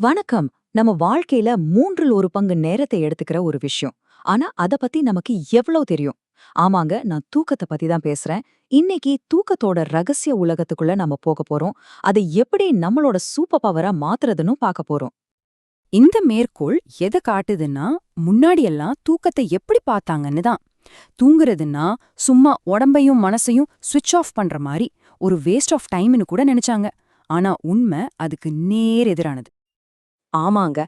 வணக்கம். நம்ம வாழ்க்கையில மூன்றில் ஒரு பங்கு நேரத்தை எடுத்துக்கிற ஒரு விஷயம். ஆனா அத பத்தி நமக்கு எவ்வளவு தெரியும்? ஆமாங்க நான் தூக்கத்தை பத்தி தான் பேசுறேன். இன்னைக்கு தூக்கத்தோட ரகசிய உலகத்துக்குள்ள நம்ம போக போறோம். அதை எப்படி நம்மளோட சூப்பர் பவரா மாத்துறதுன்னு பார்க்க போறோம். இந்த மேற்கோள் எதை காட்டுதுன்னா முன்னாடியெல்லாம் தூக்கத்தை எப்படி பார்த்தாங்கன்னு தான். தூங்குறதுன்னா சும்மா உடம்பையும் மனசையும் சுவிட்ச் ஆஃப் பண்ற மாதிரி ஒரு வேஸ்ட் ஆஃப் டைம்னு கூட நினைச்சாங்க. ஆனா உண்மை அதுக்கு நேர் எதிரானது. ஆமாங்க.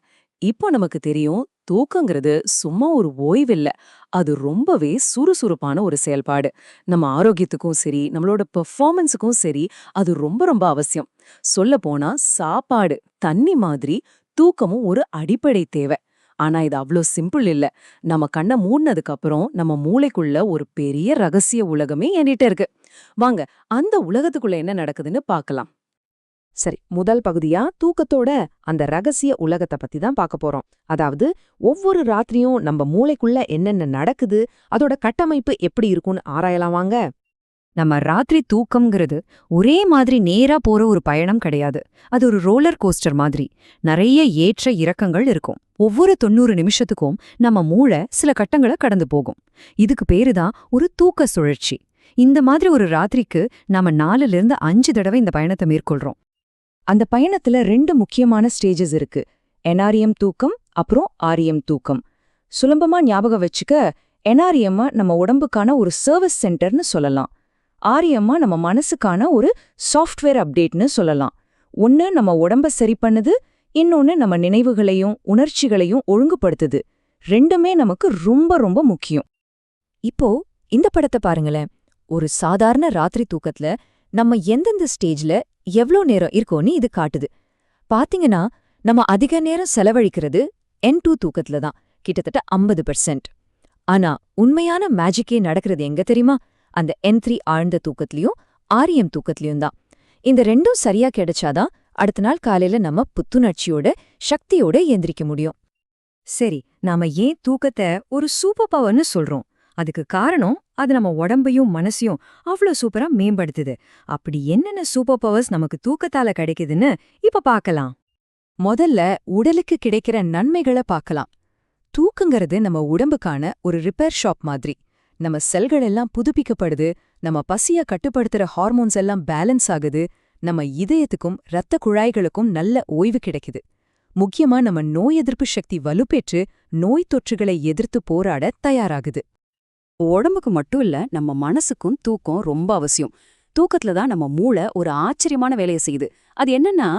இப்போ நமக்கு தெரியும் தூக்கங்கிறது சும்மா ஒரு ஓய்வில்ல. அது ரொம்பவே சுறுசுறுப்பான ஒரு செயல்பாடு. நம்ம ஆரோக்கியத்துக்கும் சரி நம்மளோட பெர்ஃபார்மன்ஸுக்கும் சரி அது ரொம்ப ரொம்ப அவசியம். சொல்ல போனா சாப்பாடு தண்ணி மாதிரி தூக்கமும் ஒரு அடிப்படை தேவை. ஆனா இது அவ்ளோ சிம்பிள் இல்ல. நம்ம கண்ணை மூடினதுக்கு அப்புறம் நம்ம மூளைக்குள்ள ஒரு பெரிய ரகசிய உலகமே என்கிட்ட இருக்கு. வாங்க அந்த உலகத்துக்குள்ள என்ன நடக்குதுன்னு பார்க்கலாம். சரி முதல் பகுதியா? தூக்கத்தோட அந்த ரகசிய உலகத்தை பத்தி தான் பார்க்க போறோம். அதாவது ஒவ்வொரு ராத்திரியும் நம்ம மூளைக்குள்ள என்னென்ன நடக்குது அதோட கட்டமைப்பு எப்படி இருக்கும்னு ஆராயலாம் வாங்க. நம்ம ராத்திரி தூக்கம்ங்கிறது ஒரே மாதிரி நேரா போற ஒரு பயணம் கிடையாது. அது ஒரு ரோலர் கோஸ்டர் மாதிரி. நிறைய ஏற்ற இறக்கங்கள் இருக்கும். ஒவ்வொரு தொண்ணூறு நிமிஷத்துக்கும் நம்ம மூளை சில கட்டங்களை கடந்து போகும். இதுக்கு பேரு தான் ஒரு தூக்க சுழற்சி. இந்த மாதிரி ஒரு ராத்திரிக்கு நாம நாலுல இருந்து அஞ்சு தடவை இந்த பயணத்தை மேற்கொள்றோம். அந்த பயணத்துல ரெண்டு முக்கியமான ஸ்டேஜஸ் இருக்கு. என்ஆர்எம் தூக்கம் அப்புறம் ஆர்எம் தூக்கம். சுலபமா ஞாபகம் வச்சுக்க என்ஆர்எம் நம்ம உடம்புக்கான ஒரு சர்வீஸ் சென்டர்னு சொல்லலாம். ஆர்எம்மா நம்ம மனசுக்கான ஒரு சாஃப்ட்வேர் அப்டேட்னு சொல்லலாம். ஒன்னு நம்ம உடம்ப சரி பண்ணுது இன்னொன்னு நம்ம நினைவுகளையும் உணர்ச்சிகளையும் ஒழுங்குபடுத்துது. ரெண்டுமே நமக்கு ரொம்ப ரொம்ப முக்கியம். இப்போ இந்த படத்தை பாருங்களேன். ஒரு சாதாரண ராத்திரி தூக்கத்துல நம்ம எந்தெந்த ஸ்டேஜ்ல எவ்ளோ நேரம் இருக்கோன்னு இது காட்டுது. பாத்தீங்கன்னா நம்ம அதிக நேரம் செலவழிக்கிறது என் டூ தூக்கத்துல தான் கிட்டத்தட்ட ஐம்பது பெர்சென்ட் ஆனா உண்மையான மேஜிக்கே நடக்கிறது எங்க தெரியுமா? அந்த என் த்ரீ ஆழ்ந்த தூக்கத்திலையும் ஆரியம் தூக்கத்திலையும் தான். இந்த ரெண்டும் சரியா கிடைச்சாதான் அடுத்த நாள் காலையில நம்ம புத்துணர்ச்சியோட சக்தியோட எந்திரிக்க முடியும். சரி நாம ஏன் தூக்கத்தை ஒரு சூப்பர் பவர்னு சொல்றோம்? அதுக்கு காரணம் அது நம்ம உடம்பையும் மனசையும் அவ்ளோ சூப்பரா மேம்படுத்துது. அப்படி என்னென்ன சூப்பர் பவர்ஸ் நமக்கு தூக்கத்தால கிடைக்குதுன்னு இப்ப பார்க்கலாம் முதல்ல உடலுக்கு கிடைக்கிற நன்மைகளை பார்க்கலாம் தூக்குங்கிறது நம்ம உடம்புக்கான ஒரு ரிப்பேர் ஷாப் மாதிரி. நம்ம செல்கள் எல்லாம் புதுப்பிக்கப்படுது நம்ம பசிய கட்டுப்படுத்துற ஹார்மோன்ஸ் எல்லாம் பேலன்ஸ் ஆகுது நம்ம இதயத்துக்கும் இரத்த குழாய்களுக்கும் நல்ல ஓய்வு கிடைக்குது. முக்கியமா நம்ம நோய் எதிர்ப்பு சக்தி வலுப்பெற்று நோய் தொற்றுகளை எதிர்த்து போராட தயாராகுது. உடம்புக்கு மட்டும் இல்ல நம்ம மனசுக்கும் தூக்கம் ரொம்ப அவசியம். தூக்கத்துல தான் நம்ம மூளை ஒரு ஆச்சரியமான வேலையை செய்யுது. அது என்னன்னா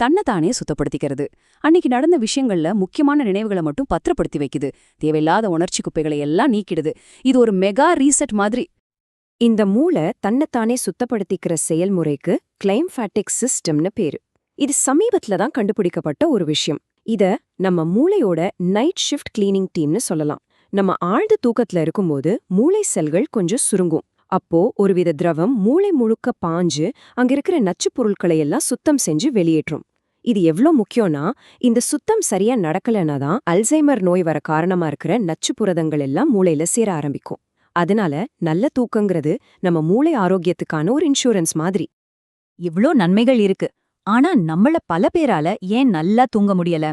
தன்னைத்தானே சுத்தப்படுத்திக்கிறது. அன்னைக்கு நடந்த விஷயங்கள்ல முக்கியமான நினைவுகளை மட்டும் பத்திரப்படுத்தி வைக்குது. தேவையில்லாத உணர்ச்சி குப்பைகளை எல்லாம் நீக்கிடுது. இது ஒரு மெகா ரீசெட் மாதிரி. இந்த மூளை தன்னைத்தானே சுத்தப்படுத்திக்கிற செயல்முறைக்கு கிளைம்ஃபேட்டிக் சிஸ்டம்னு பேரு. இது சமீபத்துல தான் கண்டுபிடிக்கப்பட்ட ஒரு விஷயம். இத நம்ம மூளையோட நைட் ஷிஃப்ட் கிளீனிங் டீம்னு சொல்லலாம். நம்ம ஆழ்ந்த தூக்கத்துல இருக்கும்போது மூளை செல்கள் கொஞ்சம் சுருங்கும். அப்போ ஒருவித திரவம் மூளை முழுக்க பாஞ்சு அங்க இருக்கிற நச்சுப் பொருட்களை எல்லாம் சுத்தம் செஞ்சு வெளியேற்றும். இது எவ்ளோ முக்கியம்னா இந்த சுத்தம் சரியா நடக்கலனா தான் அல்சைமர் நோய் வர காரணமா இருக்கிற நச்சு புரதங்கள் எல்லாம் மூளையில சேர ஆரம்பிக்கும். அதனால நல்ல தூக்கங்கிறது நம்ம மூளை ஆரோக்கியத்துக்கான ஒரு இன்சூரன்ஸ் மாதிரி. இவ்ளோ நன்மைகள் இருக்கு. ஆனா நம்மள பல பேரால ஏன் நல்லா தூங்க முடியல?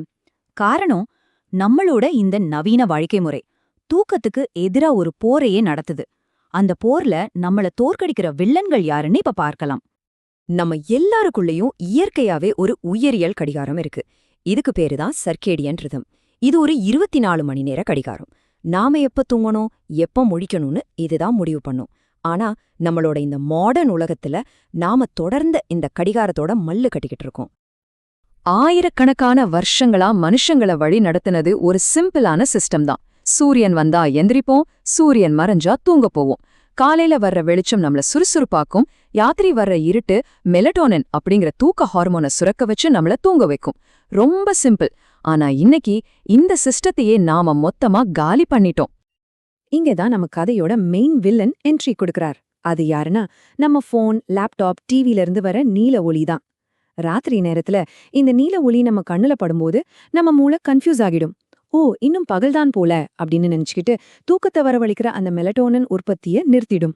காரணம் நம்மளோட இந்த நவீன வாழ்க்கை முறை. தூக்கத்துக்கு எதிரா ஒரு போரையே நடத்துது. அந்த போர்ல நம்மள தோற்கடிக்கிற வில்லன்கள் யாருன்னு இப்ப பார்க்கலாம். நம்ம எல்லாருக்குள்ளேயும் இயற்கையாவே ஒரு உயிரியல் கடிகாரம் இருக்கு. இதுக்கு பேரு தான் சர்க்கேடியன் ரிதம். இது ஒரு இருபத்தி நாலு மணி நேர கடிகாரம். நாம எப்ப தூங்கணும் எப்ப முழிக்கணும்னு இதுதான் முடிவு பண்ணும். ஆனா நம்மளோட இந்த மாடர்ன் உலகத்துல நாம தொடர்ந்து இந்த கடிகாரத்தோட மல்லு கட்டிக்கிட்டு இருக்கோம். ஆயிரக்கணக்கான வருஷங்களா மனுஷங்கள வழி நடத்தினது ஒரு சிம்பிளான சிஸ்டம் தான். சூரியன் வந்தா எந்திரிப்போம் சூரியன் மறைஞ்சா தூங்க போவோம். காலையில வர்ற வெளிச்சம் நம்மள சுறுசுறுப்பாக்கும் யாத்திரை வர்ற இருட்டு மெலடோனன் அப்படிங்கிற தூக்க ஹார்மோனை சுரக்க வச்சு நம்மள தூங்க வைக்கும். ரொம்ப சிம்பிள். ஆனா இன்னைக்கு இந்த சிஸ்டத்தையே நாம மொத்தமா காலி பண்ணிட்டோம். இங்கதான் நம்ம கதையோட மெயின் வில்லன் என்ட்ரி கொடுக்கறார். அது யாருன்னா நம்ம ஃபோன் லேப்டாப் டிவில இருந்து வர நீல ஒளி தான். ராத்திரி நேரத்துல இந்த நீல ஒளி நம்ம கண்ணுல படும்போது நம்ம மூளை கன்ஃபியூஸ் ஆகிடும். ஓ இன்னும் பகல்தான் போல அப்படின்னு நினைச்சுக்கிட்டு தூக்கத்தை வரவழைக்கிற அந்த மெலட்டோனின் உற்பத்தியை நிறுத்திடும்.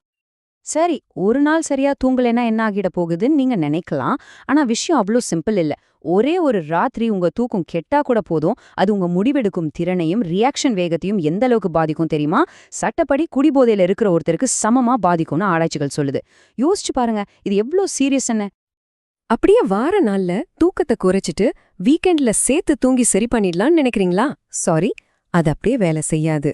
சரி ஒரு நாள் சரியா தூங்கலைன்னா என்ன ஆகிட போகுதுன்னு நீங்க நினைக்கலாம். ஆனா விஷயம் அவ்வளோ சிம்பிள் இல்ல. ஒரே ஒரு ராத்திரி உங்க தூக்கம் கெட்டா கூட போதும். அது உங்க முடிவெடுக்கும் திறனையும் ரியாக்ஷன் வேகத்தையும் எந்த அளவுக்கு பாதிக்கும் தெரியுமா? சட்டப்படி குடிபோதையில இருக்கிற ஒருத்தருக்கு சமமா பாதிக்கும்னு ஆராய்ச்சிகள் சொல்லுது. யோசிச்சு பாருங்க இது எவ்வளோ சீரியஸ் என்ன? அப்படியே வார நாள்ல தூக்கத்தை குறைச்சிட்டு வீக்கெண்ட்ல சேர்த்து தூங்கி சரி பண்ணிடலாம்னு நினைக்கிறீங்களா? சாரி அது அப்படியே வேலை செய்யாது.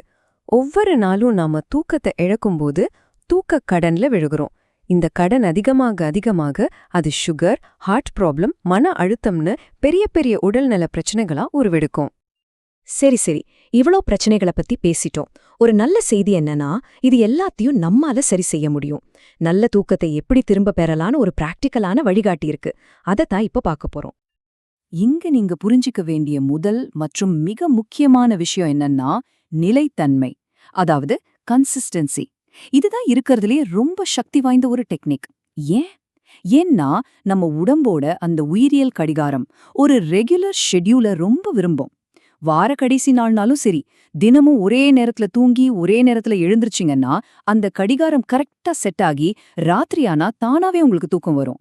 ஒவ்வொரு நாளும் நாம தூக்கத்தை இழக்கும்போது தூக்க கடன்ல விழுகிறோம். இந்த கடன் அதிகமாக அதிகமாக அது சுகர் ஹார்ட் ப்ராப்ளம் மன அழுத்தம்னு பெரிய பெரிய உடல்நல பிரச்சனைகளா உருவெடுக்கும். சரி சரி. இவ்ளோ பிரச்சனைகளை பத்தி பேசிட்டோம். ஒரு நல்ல செய்தி என்னன்னா இது எல்லாத்தையும் நம்மால சரி செய்ய முடியும். நல்ல தூக்கத்தை எப்படி திரும்ப பெறலான்னு ஒரு பிராக்டிக்கலான வழிகாட்டி இருக்கு. அதைத்தான் இப்ப பார்க்க போறோம். இங்க நீங்க புரிஞ்சிக்க வேண்டிய முதல் மற்றும் மிக முக்கியமான விஷயம் என்னன்னா நிலைத்தன்மை. அதாவது கன்சிஸ்டன்சி இதுதான் இருக்கறதுலயே ரொம்ப சக்தி வாய்ந்த ஒரு டெக்னிக் ஏன்? ஏன்னா நம்ம உடம்போட அந்த உயிரியல் கடிகாரம் ஒரு ரெகுலர் ஷெட்யூல ரொம்ப விரும்பும். வார கடைசி நாள்னாலும் சரி தினமும் ஒரே நேரத்துல தூங்கி ஒரே நேரத்துல எழுந்திருச்சிங்கன்னா அந்த கடிகாரம் கரெக்டா செட் ஆகி ராத்திரியானா தானாவே உங்களுக்கு தூக்கம் வரும்.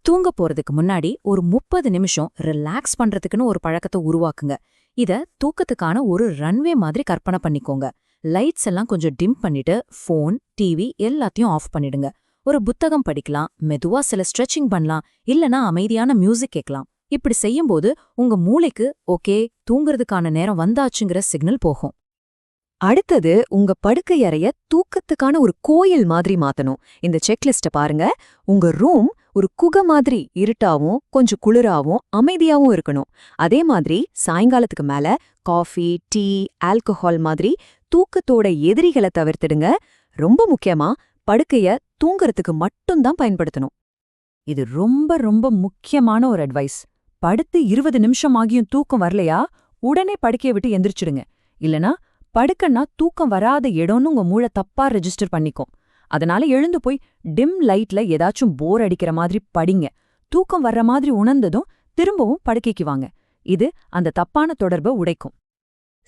தூங்க போறதுக்கு முன்னாடி ஒரு முப்பது நிமிஷம் ரிலாக்ஸ் பண்றதுக்குன்னு ஒரு பழக்கத்தை உருவாக்குங்க. இத தூக்கத்துக்கான ஒரு ரன்வே மாதிரி கற்பனை பண்ணிக்கோங்க. லைட்ஸ் எல்லாம் கொஞ்சம் டிம் பண்ணிட்டு ஃபோன் டிவி எல்லாத்தையும் ஆஃப் பண்ணிடுங்க. ஒரு புத்தகம் படிக்கலாம் மெதுவா சில ஸ்ட்ரெச்சிங் பண்ணலாம் இல்லனா அமைதியான மியூசிக் கேட்கலாம். இப்படி செய்யும்போது உங்க மூளைக்கு ஓகே தூங்குறதுக்கான நேரம் வந்தாச்சுங்கிற சிக்னல் போகும். அடுத்தது உங்க படுக்கை அறைய தூக்கத்துக்கான ஒரு கோயில் மாதிரி மாத்தணும். இந்த செக்லிஸ்ட பாருங்க. உங்க ரூம் ஒரு குகை மாதிரி இருட்டாவும் கொஞ்சம் குளிராவும் அமைதியாவும் இருக்கணும். அதே மாதிரி சாயங்காலத்துக்கு மேல காஃபி டீ ஆல்கஹால் மாதிரி தூக்கத்தோட எதிரிகளை தவிர்த்திடுங்க. ரொம்ப முக்கியமா படுக்கைய தூங்கறதுக்கு மட்டும்தான் பயன்படுத்தணும். இது ரொம்ப ரொம்ப முக்கியமான ஒரு அட்வைஸ். படுத்து இருபது நிமிஷம் ஆகியும் தூக்கம் வரலையா? உடனே படுக்கையை விட்டு எந்திரிச்சிடுங்க. இல்லனா படுக்கன்னா தூக்கம் வராத இடம்னு உங்க மூளை தப்பா ரெஜிஸ்டர் பண்ணிக்கும். அதனால எழுந்து போய் டிம் லைட்ல ஏதாச்சும் போர் அடிக்கிற மாதிரி படிங்க. தூக்கம் வர்ற மாதிரி உணர்ந்ததும் திரும்பவும் படுக்கைக்கு வாங்க. இது அந்த தப்பான தொடர்பை உடைக்கும்.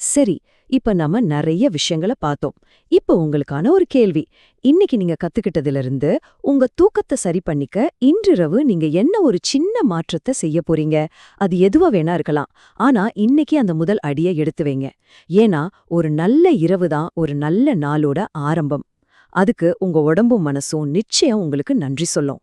சரி இப்ப நாம நிறைய விஷயங்களை பார்த்தோம். இப்ப உங்களுக்கான ஒரு கேள்வி. இன்னைக்கு நீங்க கத்துக்கிட்டதிலிருந்து உங்க தூக்கத்தை சரி பண்ணிக்க இன்றிரவு நீங்க என்ன ஒரு சின்ன மாற்றத்தை செய்ய போறீங்க? அது எதுவா வேணா இருக்கலாம். ஆனா இன்னைக்கு அந்த முதல் அடியை எடுத்து வைங்க. ஏன்னா ஒரு நல்ல இரவு தான் ஒரு நல்ல நாளோட ஆரம்பம். அதுக்கு உங்க உடம்பும் மனசும் நிச்சயம் உங்களுக்கு நன்றி சொல்லும்.